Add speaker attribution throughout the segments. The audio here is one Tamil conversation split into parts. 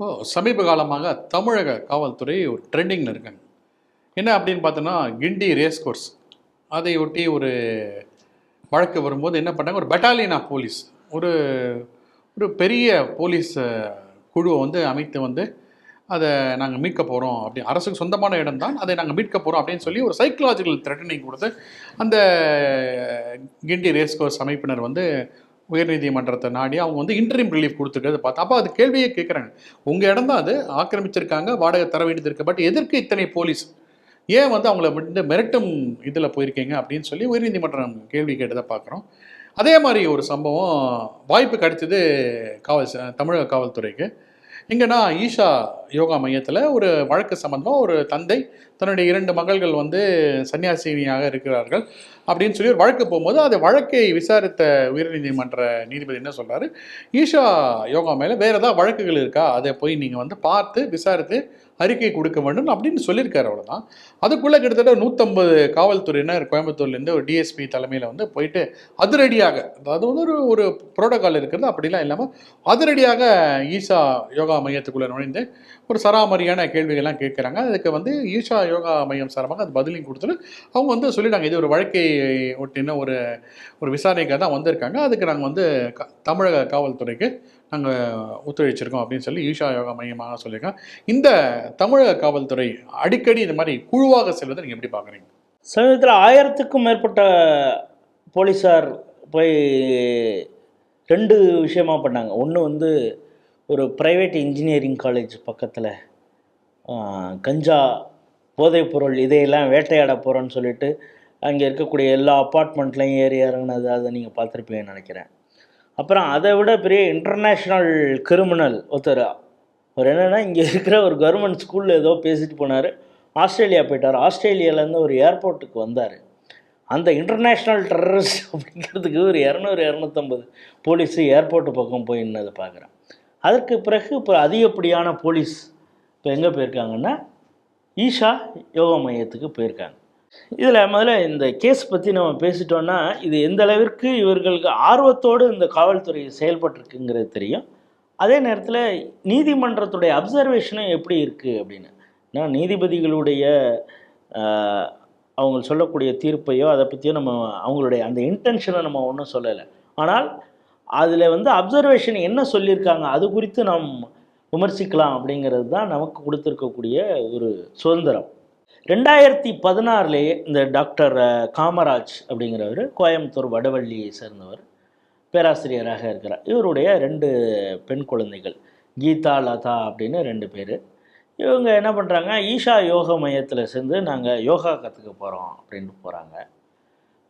Speaker 1: ஓ சமீப காலமாக தமிழக காவல்துறை ஒரு ட்ரெண்டிங்கில் இருக்காங்க. என்ன அப்படின்னு பார்த்தோன்னா கிண்டி ரேஸ் கோர்ஸ் அதை ஒட்டி ஒரு வழக்கு வரும்போது என்ன பண்ணாங்க ஒரு பெட்டாலியன் ஆஃப் போலீஸ் ஒரு ஒரு பெரிய போலீஸ் குழுவை வந்து அமைத்து வந்து அதை நாங்கள் மீட்க போகிறோம் அப்படி அரசுக்கு சொந்தமான இடம் தான் அதை நாங்கள் மீட்க போகிறோம் அப்படின்னு சொல்லி ஒரு சைக்கலாஜிக்கல் த்ரெட்டனிங் கொடுத்து அந்த கிண்டி ரேஸ் கோர்ஸ் அமைப்பினர் வந்து உயர்நீதிமன்றத்தை நாடி அவங்க வந்து இன்டரிம் ரிலீஃப் கொடுத்துட்டு பார்த்தா. அப்போ அது கேள்வியே கேட்குறாங்க உங்கள் இடம் தான் அது. ஆக்கிரமிச்சிருக்காங்க. வாடகை தர வேண்டியது இருக்குது பட் எதற்கு இத்தனை போலீஸ் ஏன் வந்து அவங்கள வந்து மிரட்டும் இதில் போயிருக்கீங்க அப்படின்னு சொல்லி உயர்நீதிமன்றம் கேள்வி கேட்டதை பார்க்குறோம். அதே மாதிரி ஒரு சம்பவம் வாய்ப்பு கிடைச்சது காவல் தமிழக காவல்துறைக்கு. எங்கன்னா ஈஷா யோகா மையத்தில் ஒரு வழக்கு சம்பந்தமாக ஒரு தந்தை தன்னுடைய இரண்டு மகள்கள் வந்து சன்னியாசினியாக இருக்கிறார்கள். அப்படின்னு சொல்லி ஒரு வழக்கு போகும்போது அந்த வழக்கை விசாரித்த உயர்நீதிமன்ற நீதிபதி என்ன சொல்கிறாரு ஈஷா யோகா மேலே வேறு ஏதாவது வழக்குகள் இருக்கா? அதை போய் நீங்கள் வந்து பார்த்து விசாரித்து அறிக்கை கொடுக்க வேண்டும் அப்படின்னு சொல்லியிருக்காரு அவ்வளோதான் அதுக்குள்ளே கிட்டத்தட்ட நூற்றம்பது காவல்துறையினர் கோயம்புத்தூர்லேருந்து ஒரு டிஎஸ்பி தலைமையில் வந்து போயிட்டு அதிரடியாக அதாவது வந்து ஒரு ஒரு புரோட்டோகால் இருக்கிறது அப்படிலாம் இல்லாமல் அதிரடியாக ஈஷா யோகா மையத்துக்குள்ளே நுழைந்து ஒரு சராமரியான கேள்விகள்லாம் கேட்குறாங்க. அதுக்கு வந்து ஈஷா யோகா மையம் சார்பாக அது பதிலையும் கொடுத்துட்டு அவங்க வந்து சொல்லிட்டாங்க இது ஒரு வழக்கை ஒட்டின ஒரு ஒரு விசாரணைக்காக தான் வந்திருக்காங்க. அதுக்கு நாங்கள் வந்து க- தமிழக காவல்துறைக்கு நாங்கள் ஒத்துழைச்சிருக்கோம் அப்படின்னு சொல்லி ஈஷா யோகா மையமாக சொல்லியிருக்கோம் இந்த தமிழக காவல்துறை அடிக்கடி இந்த மாதிரி குழுவாக செல்வதை நீங்கள் எப்படி பார்க்குறீங்க?
Speaker 2: சமீபத்தில் ஆயிரத்துக்கும் மேற்பட்ட போலீஸார் போய் ரெண்டு விஷயமா பண்ணாங்க. ஒன்று வந்து ஒரு ப்ரைவேட் இன்ஜினியரிங் காலேஜ் பக்கத்தில் கஞ்சா போதைப்பொருள் இதையெல்லாம் வேட்டையாட போகிறோன்னு சொல்லிட்டு அங்கே இருக்கக்கூடிய எல்லா அப்பார்ட்மெண்ட்லையும் ஏறி இறங்குனது அதை நீங்கள் பார்த்துருப்பீங்கன்னு நினைக்கிறேன். அப்புறம் அதை விட பெரிய இன்டர்நேஷ்னல் கிரிமினல் ஒருத்தர் அவர் என்னென்னா இங்கே இருக்கிற ஒரு கவர்மெண்ட் ஸ்கூலில் ஏதோ பேசிட்டு போனார். ஆஸ்திரேலியா போயிட்டார். ஆஸ்திரேலியாவிலேருந்து ஒரு ஏர்போர்ட்டுக்கு வந்தார். அந்த இன்டர்நேஷ்னல் டெரரிஸ்ட் அப்படிங்கிறதுக்கு ஒரு இரநூறு இரநூத்தம்பது போலீஸு ஏர்போர்ட்டு பக்கம் போய் நின்னதை பார்க்குறேன். அதற்கு பிறகு இப்போ அதிகப்படியான போலீஸ் இப்போ எங்கே போயிருக்காங்கன்னா ஈஷா யோகா மையத்துக்கு போயிருக்காங்க. இதில் முதல்ல இந்த கேஸ் பற்றி நம்ம பேசிட்டோன்னா இது எந்த அளவிற்கு இவர்களுக்கு ஆர்வத்தோடு இந்த காவல்துறை செயல்பட்டிருக்குங்கிறது தெரியும். அதே நேரத்தில் நீதிமன்றத்துடைய அப்சர்வேஷனும் எப்படி இருக்குது அப்படின்னு. ஏன்னா நீதிபதிகளுடைய அவங்க சொல்லக்கூடிய தீர்ப்பையோ அதை பற்றியோ நம்ம அவங்களுடைய அந்த இன்டென்ஷனை நம்ம ஒன்றும் சொல்லலை. ஆனால் அதில் வந்து அப்சர்வேஷன் என்ன சொல்லியிருக்காங்க அது குறித்து நாம் விமர்சிக்கலாம் அப்படிங்கிறது தான் நமக்கு கொடுத்துருக்கக்கூடிய ஒரு சுதந்திரம். ரெண்டாயிரத்தி பதினாறுலேயே இந்த டாக்டர் காமராஜ் அப்படிங்கிறவர் கோயம்புத்தூர் வடவள்ளியை சேர்ந்தவர் பேராசிரியராக இருக்கிறார். இவருடைய ரெண்டு பெண் குழந்தைகள் கீதா லதா அப்படின்னு ரெண்டு பேர். இவங்க என்ன பண்ணுறாங்க ஈஷா யோகா மையத்தில் சேர்ந்து நாங்கள் யோகா கற்றுக்க போகிறோம் அப்படின்ட்டு போகிறாங்க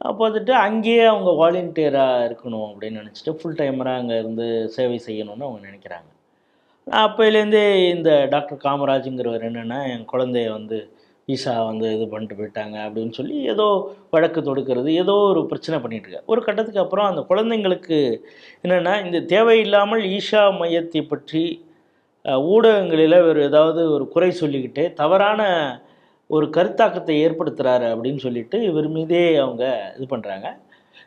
Speaker 2: அப்போ வந்துட்டு அங்கேயே அவங்க வாலண்டியராக இருக்கணும் அப்படின்னு நினச்சிட்டு ஃபுல் டைமராக அங்கே இருந்து சேவை செய்யணும்னு அவங்க நினைக்கிறாங்க. அப்போலேருந்தே இந்த டாக்டர் காமராஜுங்கிறவர் என்னென்னா என் குழந்தைய வந்து ஈஷா வந்து இது பண்ணிட்டு போயிட்டாங்க அப்படின்னு சொல்லி ஏதோ வழக்கு தொடுக்கிறது ஏதோ ஒரு பிரச்சனை பண்ணிட்டு ஒரு கட்டத்துக்கு அப்புறம் அந்த குழந்தைங்களுக்கு என்னென்னா இந்த தேவையில்லாமல் ஈஷா மையத்தை பற்றி ஊடகங்களில் ஒரு ஏதாவது ஒரு குறை சொல்லிக்கிட்டே தவறான ஒரு கருத்தாக்கத்தை ஏற்படுத்துகிறாரு அப்படின்னு சொல்லிட்டு இவர் மீதே அவங்க இது பண்ணுறாங்க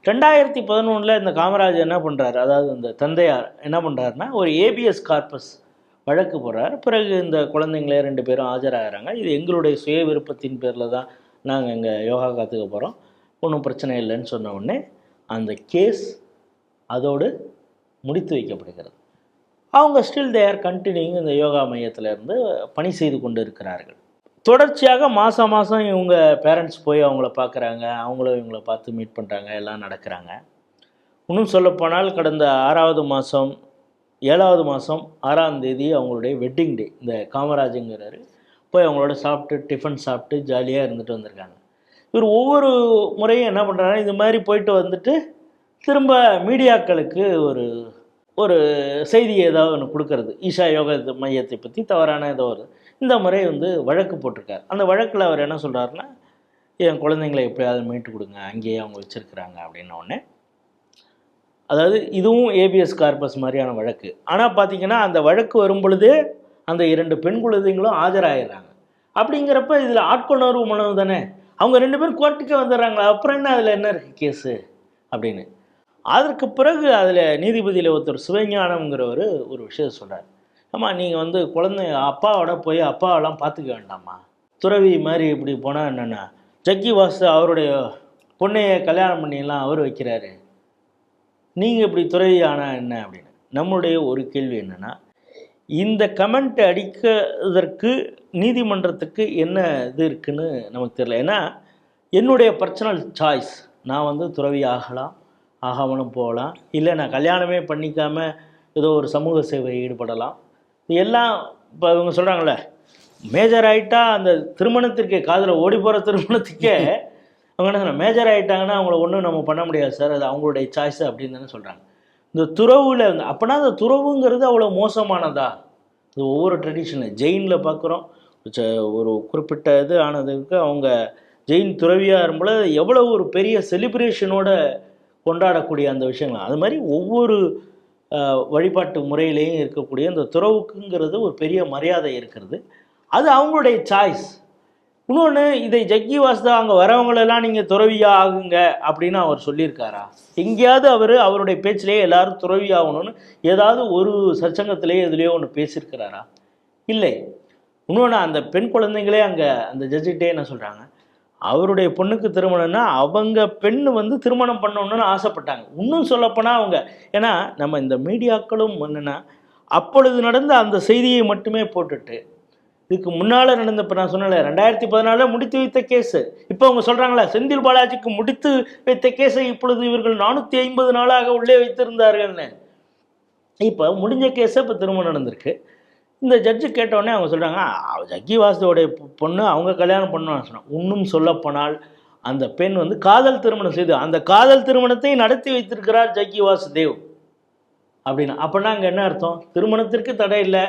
Speaker 2: ரெண்டாயிரத்தி பதினொன்றில் இந்த காமராஜ் என்ன பண்ணுறாரு அதாவது இந்த தந்தையார் என்ன பண்ணுறாருன்னா ஒரு ஏபிஎஸ் கார்பஸ் வழக்கு போடுறாரு. பிறகு இந்த குழந்தைங்களே ரெண்டு பேரும் ஆஜராகிறாங்க. இது எங்களுடைய சுய விருப்பத்தின் பேரில் தான் நாங்கள் இங்கே யோகா கற்றுக்க போகிறோம் ஒன்றும் பிரச்சனை இல்லைன்னு சொன்ன உடனே அந்த கேஸ் அதோடு முடித்து வைக்கப்படுகிறது. அவங்க ஸ்டில் தேர் கண்டினியூங் இந்த யோகா மையத்தில் இருந்து பணி செய்து கொண்டு இருக்கிறார்கள். தொடர்ச்சியாக மாதம் மாதம் இவங்க பேரண்ட்ஸ் போய் அவங்கள பார்க்குறாங்க அவங்களும் இவங்கள பார்த்து மீட் பண்ணுறாங்க எல்லாம் நடக்கிறாங்க. இன்னும் சொல்லப்போனால் கடந்த ஆறாவது மாதம் ஏழாவது மாதம் ஆறாம் தேதி அவங்களுடைய வெட்டிங் டே இந்த காமராஜுங்கிறாரு போய் அவங்களோட சாப்பிட்டு டிஃபன் சாப்பிட்டு ஜாலியாக இருந்துட்டு வந்திருக்காங்க. இவர் ஒவ்வொரு முறையும் என்ன பண்ணுறாங்க இது மாதிரி போயிட்டு வந்துட்டு திரும்ப மீடியாக்களுக்கு ஒரு ஒரு செய்தி ஏதாவது ஒன்று கொடுக்கறது. ஈஷா யோக மையத்தை பற்றி தவறான ஏதோ ஒரு இந்த முறை வந்து வழக்கு போட்டிருக்கார். அந்த வழக்கில் அவர் என்ன சொல்கிறாருன்னா என் குழந்தைங்களை எப்படியாவது மீட்டு கொடுங்க அங்கேயே அவங்க வச்சுருக்குறாங்க அப்படின்ன உடனே. அதாவது இதுவும் ஏபிஎஸ் கார்பஸ் மாதிரியான வழக்கு. ஆனால் பார்த்தீங்கன்னா அந்த வழக்கு வரும் பொழுது அந்த இரண்டு பெண் குழந்தைங்களும் ஆஜராயிடுறாங்க. அப்படிங்கிறப்ப இதில் ஆட்கொணர்வு மனு தானே? அவங்க ரெண்டு பேரும் கோர்ட்டுக்கே வந்துடுறாங்களா அப்புறம் என்ன அதில் என்ன இருக்குது கேஸு அப்படின்னு. அதற்கு பிறகு அதில் நீதிபதியில் ஒருத்தர் சிவஞானம்ங்கிறவர் ஒரு விஷயம் சொல்கிறார் ஆமாம் நீங்கள் வந்து குழந்தை அப்பாவோட போய் அப்பாவெல்லாம் பார்த்துக்க வேண்டாம்மா. துறவி மாதிரி இப்படி போனால் என்னென்னா? ஜக்கி வாசு அவருடைய பொண்ணையை கல்யாணம் பண்ணியெல்லாம் அவர் வைக்கிறாரு. நீங்கள் இப்படி துறவி ஆனால் என்ன அப்படின்னு? நம்முடைய ஒரு கேள்வி என்னென்னா இந்த கமெண்ட் அடிக்கிறதற்கு நீதிமன்றத்துக்கு என்ன இது இருக்குன்னு நமக்கு தெரியல. ஏன்னா என்னுடைய பர்சனல் சாய்ஸ் நான் வந்து துறவி ஆகலாம் ஆகாமலும் போகலாம். இல்லை நான் கல்யாணமே பண்ணிக்காமல் ஏதோ ஒரு சமூக சேவை ஈடுபடலாம். எல்லாம் இப்போ இவங்க சொல்கிறாங்களே மேஜர் ஆகிட்டா அந்த திருமணத்திற்கே காதில் ஓடி போகிற திருமணத்துக்கே அவங்க என்ன மேஜர் ஆகிட்டாங்கன்னா அவங்கள ஒன்றும் நம்ம பண்ண முடியாது சார் அது அவங்களுடைய சாய்ஸ் அப்படின்னு தானே சொல்கிறாங்க இந்த துறவுல வந்து அப்போனா அந்த துறவுங்கிறது அவ்வளோ மோசமானதா? இது ஒவ்வொரு ட்ரெடிஷனில் ஜெயினில் பார்க்குறோம் ஒரு குறிப்பிட்ட இது ஆனதுக்கு அவங்க ஜெயின் துறவியாக இருக்கும்போது எவ்வளோ ஒரு பெரிய செலிப்ரேஷனோட கொண்டாடக்கூடிய அந்த விஷயங்கள். அது மாதிரி ஒவ்வொரு வழிபாட்டு முறையிலையும் இருக்கக்கூடிய இந்த துறவுக்குங்கிறது ஒரு பெரிய மரியாதை இருக்கிறது. அது அவங்களுடைய சாய்ஸ் இன்னொன்று இதை ஜக்கி வாசுதா அங்கே வரவங்களெல்லாம் நீங்கள் துறவியா ஆகுங்க அப்படின்னு அவர் சொல்லியிருக்காரா? எங்கேயாவது அவர் அவருடைய பேச்சிலேயே எல்லாரும் துறவி ஆகணும்னு ஏதாவது ஒரு சச்சங்கத்திலேயே எதுலேயோ ஒன்று பேசியிருக்கிறாரா? இல்லை. இன்னொன்று அந்த பெண் குழந்தைங்களே அங்கே அந்த ஜட்ஜிட்டே என்ன சொல்கிறாங்க அவருடைய பொண்ணுக்கு திருமணம்னா அவங்க பெண் வந்து திருமணம் பண்ணணும்னு ஆசைப்பட்டாங்க. இன்னும் சொல்லப்போனால் அவங்க ஏன்னா நம்ம இந்த மீடியாக்களும் என்னென்னா அப்பொழுது நடந்த அந்த செய்தியை மட்டுமே போட்டுட்டு இதுக்கு முன்னால் நடந்த இப்போ நான் சொன்னல ரெண்டாயிரத்தி பதினாலில் முடித்து வைத்த கேஸு. இப்போ அவங்க சொல்கிறாங்களா செந்தில் பாலாஜிக்கு முடித்து வைத்த கேஸை இப்பொழுது இவர்கள் நானூற்றி ஐம்பது நாளாக உள்ளே வைத்திருந்தார்கள்னு. இப்போ முடிஞ்ச கேஸை இப்போ திரும்ப நடந்திருக்கு. இந்த ஜட்ஜு கேட்டவுடனே அவங்க சொல்கிறாங்க ஜக்கி வாசுதேவோடைய பொண்ணு அவங்க கல்யாணம் பண்ணணும்னு சொன்னாங்க இன்னும் சொல்லப்போனால் அந்த பெண் வந்து காதல் திருமணம் செய்து அந்த காதல் திருமணத்தை நடத்தி வைத்திருக்கிறார் ஜக்கி வாசுதேவ். அப்படின்னு. அப்படின்னா அங்கே என்ன அர்த்தம்? திருமணத்திற்கு தடை இல்லை.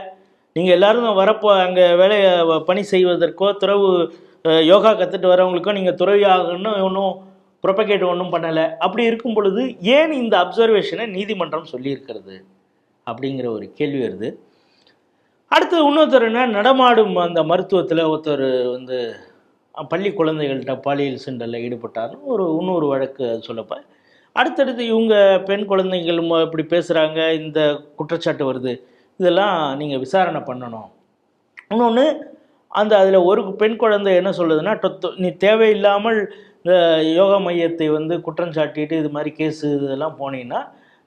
Speaker 2: நீங்கள் எல்லோரும் வரப்போ அங்கே வேலையை வ- பணி செய்வதற்கோ துறவு யோகா கற்றுட்டு வரவங்களுக்கோ நீங்கள் துறவி ஆகணும்னு ஒன்றும் ப்ரொபகேட் ஒன்றும் பண்ணலை. அப்படி இருக்கும் பொழுது ஏன் இந்த அப்சர்வேஷனை நீதிமன்றம் சொல்லியிருக்கிறது? அப்படிங்கிற ஒரு கேள்வி வருது. அடுத்து இன்னொருத்தர் என்ன? நடமாடும் அந்த மருத்துவத்தில் ஒருத்தர் வந்து பள்ளி குழந்தைகள்கிட்ட பாலியல் சிண்டலில் ஈடுபட்டார்னு ஒரு இன்னொரு வழக்கு சொல்லப்போ சொல்லப்ப. அடுத்தடுத்து இவங்க பெண் குழந்தைகள் இப்படி பேசுகிறாங்க இந்த குற்றச்சாட்டு வருது இதெல்லாம் நீங்கள் விசாரணை பண்ணணும். இன்னொன்று அந்த அதில் ஒரு பெண் குழந்தை என்ன சொல்லுதுன்னா "டொத்து- நீ தேவையில்லாமல் இந்த யோகா மையத்தை வந்து குற்றம் சாட்டிட்டு இது மாதிரி கேஸு இதெல்லாம் போனீங்கன்னா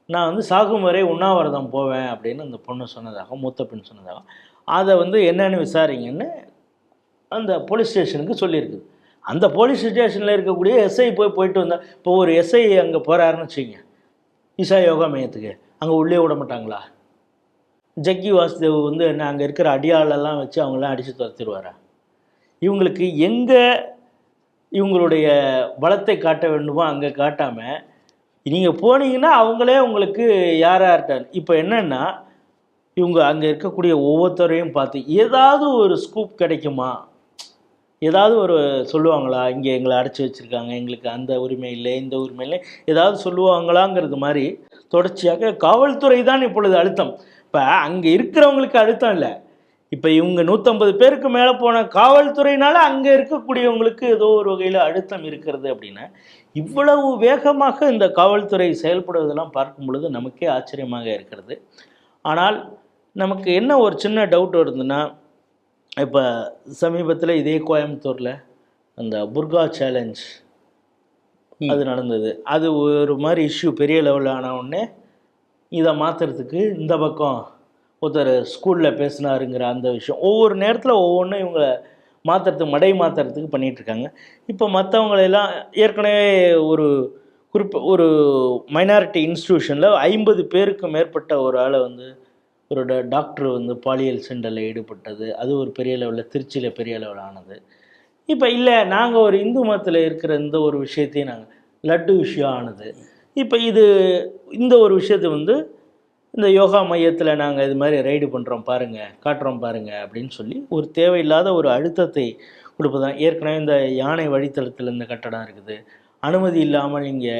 Speaker 2: நான் வந்து சாகும் வரை உண்ணாவிரதம் போவேன் அப்படின்னு அந்த பொண்ணு சொன்னதாக மூத்த பெண் சொன்னதாக. அதை வந்து என்னன்னு விசாரிங்கன்னு அந்த போலீஸ் ஸ்டேஷனுக்கு சொல்லியிருக்குது அந்த போலீஸ் ஸ்டேஷனில் இருக்கக்கூடிய எஸ்ஐ போய் போயிட்டு வந்தால் இப்போ ஒரு எஸ்ஐ அங்கே போகிறாருன்னு வச்சுங்க ஈஷா யோகா மையத்துக்கு. அங்கே உள்ளே விட மாட்டாங்களா? ஜக்கி வாசுதேவ் வந்து என்ன அங்கே இருக்கிற அடியாளெல்லாம் வச்சு அவங்களாம் அடித்து துரத்திடுவாரா? இவங்களுக்கு எங்கே இவங்களுடைய பலத்தை காட்ட வேண்டுமோ அங்கே காட்டாமல் நீங்கள் போனீங்கன்னா அவங்களே உங்களுக்கு யார் யார்கிட்ட இப்போ என்னென்னா இவங்க அங்கே இருக்கக்கூடிய ஒவ்வொருத்தரையும் பார்த்து ஏதாவது ஒரு ஸ்கூப் கிடைக்குமா? ஏதாவது ஒரு சொல்லுவாங்களா? இங்கே எங்களை அடைச்சி வச்சுருக்காங்க எங்களுக்கு அந்த உரிமை இல்லை இந்த உரிமை இல்லை ஏதாவது சொல்லுவாங்களாங்கிறது மாதிரி தொடர்ச்சியாக காவல்துறை தான் இப்பொழுது அழுத்தம். இப்போ அங்கே இருக்கிறவங்களுக்கு அழுத்தம் இல்லை. இப்போ இவங்க நூற்றம்பது பேருக்கு மேலே போன காவல்துறையினால அங்கே இருக்கக்கூடியவங்களுக்கு ஏதோ ஒரு வகையில் அழுத்தம் இருக்கிறது அப்படின்னா இவ்வளவு வேகமாக இந்த காவல்துறை செயல்படுவதெல்லாம் பார்க்கும் பொழுது நமக்கே ஆச்சரியமாக இருக்கிறது ஆனால் நமக்கு என்ன ஒரு சின்ன டவுட் வருதுன்னா இப்போ சமீபத்தில் இதே கோயம்புத்தூரில் அந்த புர்கா சேலஞ்ச். அது நடந்தது அது ஒரு மாதிரி இஷ்யூ பெரிய லெவலில் ஆன உடனே இதை மாற்றுறதுக்கு இந்த பக்கம் ஒருத்தர் ஸ்கூலில் பேசினாருங்கிற அந்த விஷயம். ஒவ்வொரு நேரத்தில் ஒவ்வொன்றும் இவங்களை மாற்றுறதுக்கு மடை மாற்றுறதுக்கு பண்ணிகிட்ருக்காங்க இப்போ மற்றவங்களெல்லாம் ஏற்கனவே ஒரு குறிப்பு ஒரு மைனாரிட்டி இன்ஸ்டிடியூஷனில் ஐம்பது பேருக்கு மேற்பட்ட ஒரு ஆளை வந்து ஒரு டாக்டர் வந்து பாலியல் சென்டரில் ஈடுபட்டது. அது ஒரு பெரிய லெவலில் திருச்சியில் பெரிய லெவலில் ஆனது. இப்போ இல்லை நாங்கள் ஒரு இந்து மதத்தில் இருக்கிற இந்த ஒரு விஷயத்தையும் நாங்கள் லட்டு விஷயம் ஆனது. இப்போ இது இந்த ஒரு விஷயத்தை வந்து இந்த யோகா மையத்தில் நாங்கள் இது மாதிரி ரைடு பண்ணுறோம் பாருங்கள் காட்டுறோம் பாருங்கள் அப்படின்னு சொல்லி ஒரு தேவையில்லாத ஒரு அழுத்தத்தை கொடுப்பதான் ஏற்கனவே இந்த யானை வழித்தளத்தில் இந்த கட்டடம் இருக்குது. அனுமதி இல்லாமல் இங்கே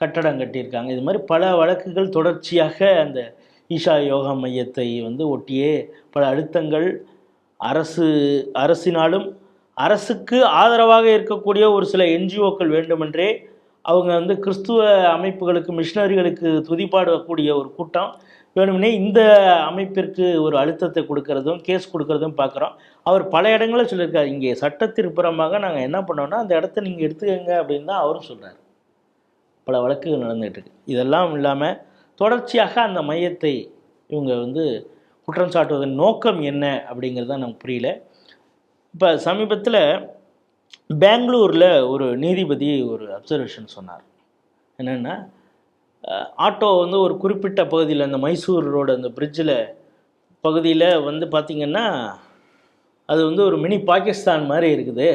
Speaker 2: கட்டடம் கட்டியிருக்காங்க. இது மாதிரி பல வழக்குகள் தொடர்ச்சியாக அந்த ஈஷா யோகா மையத்தை வந்து ஒட்டியே பல அழுத்தங்கள் அரசு அரசினாலும் அரசுக்கு ஆதரவாக இருக்கக்கூடிய ஒரு சில என்ஜிஓக்கள் வேண்டுமென்றே அவங்க வந்து கிறிஸ்துவ அமைப்புகளுக்கு மிஷினரிகளுக்கு துதிப்பாடக்கூடிய ஒரு கூட்டம். வேணும்னே இந்த அமைப்பிற்கு ஒரு அழுத்தத்தை கொடுக்கறதும் கேஸ் கொடுக்கறதும் பார்க்குறோம். அவர் பல இடங்களில் சொல்லியிருக்காரு இங்கே சட்டத்திற்புறமாக நாங்கள் என்ன பண்ணோம்னா அந்த இடத்த நீங்கள் எடுத்துக்கங்க அப்படின்னு தான் அவரும் சொல்கிறார் பல வழக்குகள் நடந்துகிட்டு இருக்கு. இதெல்லாம் இல்லாமல் தொடர்ச்சியாக அந்த மையத்தை இவங்க வந்து குற்றம் சாட்டுவதன் நோக்கம் என்ன அப்படிங்கிறது தான் நமக்கு புரியல. இப்போ சமீபத்தில் பெங்களூரில் ஒரு நீதிபதி ஒரு அப்சர்வேஷன் சொன்னார். என்னென்னா ஆட்டோ வந்து ஒரு குறிப்பிட்ட பகுதியில் அந்த மைசூர் ரோடு அந்த பிரிட்ஜில் பகுதியில் வந்து பார்த்திங்கன்னா அது வந்து ஒரு மினி பாகிஸ்தான் மாதிரி இருக்குது.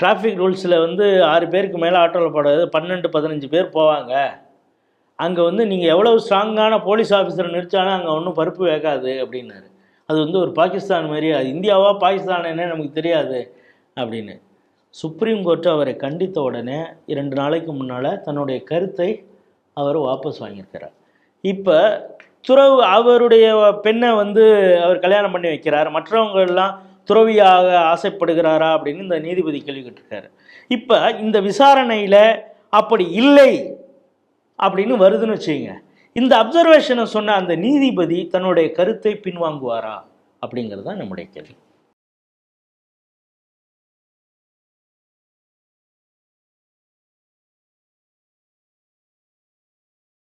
Speaker 2: டிராஃபிக் ரூல்ஸில் வந்து ஆறு பேருக்கு மேலே ஆட்டோவில் போடாது பன்னெண்டு பதினஞ்சு பேர் போவாங்க. அங்கே வந்து நீங்கள் எவ்வளோ ஸ்ட்ராங்கான போலீஸ் ஆஃபீஸரை நிறுத்தாலும் அங்கே ஒன்றும் பருப்பு வேகாது அப்படின்னாரு. அது வந்து ஒரு பாகிஸ்தான் மாதிரி அது இந்தியாவா பாகிஸ்தான் என்ன நமக்கு தெரியாது அப்படின்னு. சுப்ரீம் கோர்ட்டு அவரை கண்டித்த உடனே இரண்டு நாளைக்கு முன்னால் தன்னுடைய கருத்தை அவர் வாபஸ் வாங்கியிருக்கிறார். இப்போ துறவு அவருடைய பெண்ணை வந்து அவர் கல்யாணம் பண்ணி வைக்கிறார். மற்றவங்க எல்லாம் துறவியாக ஆசைப்படுகிறாரா அப்படின்னு இந்த நீதிபதி கேள்வி கேட்டிருக்காரு இப்போ இந்த விசாரணையில் அப்படி இல்லை அப்படின்னு வருதுன்னு வச்சுங்க இந்த அப்சர்வேஷனை சொன்ன அந்த நீதிபதி தன்னுடைய கருத்தை பின்வாங்குவாரா அப்படிங்கிறது தான் நம்முடைய கேள்வி.